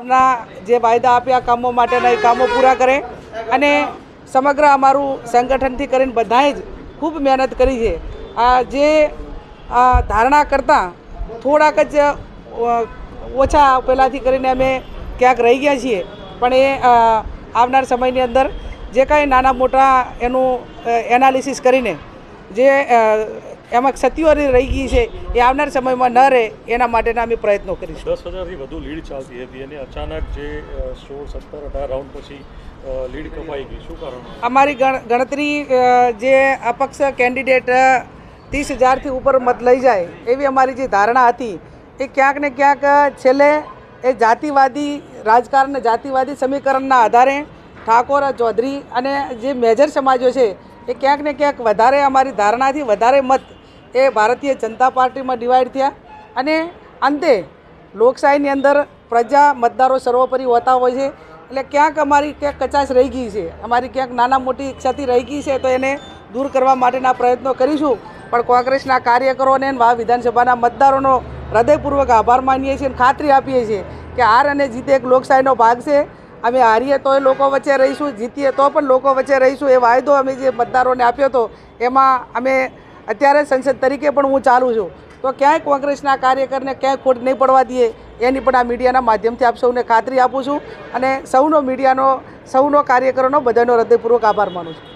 ના, જે વાયદા આપ્યા કામો માટેના એ કામો પૂરા કરે. અને સમગ્ર અમારું સંગઠનથી કરીને બધાએ જ ખૂબ મહેનત કરી છે. આ જે ધારણા કરતાં થોડાક જ ઓછા પહેલાંથી કરીને અમે ક્યાંક રહી ગયા છીએ. પણ એ આવનાર સમયની અંદર જે કાંઈ નાના મોટા એનું એનાલિસિસ કરીને જે એમાં ક્ષતિઓ રહી ગઈ છે એ આવનાર સમયમાં ન રહે એના માટેના અમે પ્રયત્નો કરીશું. દસ હજારથી વધુ લીડ ચાલતી હતી અને અચાનક જે સોળ સત્તર અઢાર રાઉન્ડ પછી લીડ કપાઈ ગઈ. શું કારણ? અમારી ગણતરી જે અપક્ષ કેન્ડિડેટ ત્રીસ હજારથી ઉપર મત લઈ જાય એવી અમારી જે ધારણા હતી એ ક્યાંક ને ક્યાંક છેલ્લે એ જાતિવાદી રાજકારણ જાતિવાદી સમીકરણના આધારે ઠાકોર ચૌધરી અને જે મેજર સમાજો છે એ ક્યાંક ને ક્યાંક વધારે અમારી ધારણાથી વધારે મત એ ભારતીય જનતા પાર્ટીમાં ડિવાઈડ થયા અને અંતે લોકશાહીની અંદર પ્રજા મતદારો સર્વોપરી હોતા હોય છે. એટલે ક્યાંક અમારી ક્યાંક કચાશ રહી ગઈ છે. અમારી ક્યાંક નાના મોટી ક્ષતિ રહી ગઈ છે તો એને દૂર કરવા માટેના પ્રયત્નો કરીશું. પણ કોંગ્રેસના કાર્યકરોને અને વિધાનસભાના મતદારોનો હૃદયપૂર્વક આભાર માનીએ છીએ અને ખાતરી આપીએ છીએ કે હાર અને જીતે એક લોકશાહીનો ભાગ છે. અમે હારીએ તોય લોકો વચ્ચે રહીશું, જીતીએ તો પણ લોકો વચ્ચે રહીશું. એ વાયદો અમે જે મતદારોને આપ્યો હતો, એમાં અમે અત્યારે સંસદ તરીકે પણ હું ચાલું છું. તો ક્યાંય કોંગ્રેસના કાર્યકરને ક્યાંય ખોટ નહીં પડવા દઈએ, એની પણ આ મીડિયાના માધ્યમથી આપ સૌને ખાતરી આપું છું અને સૌનો મીડિયાનો, સૌનો કાર્યકરોનો બધાનો હૃદયપૂર્વક આભાર માનું છું.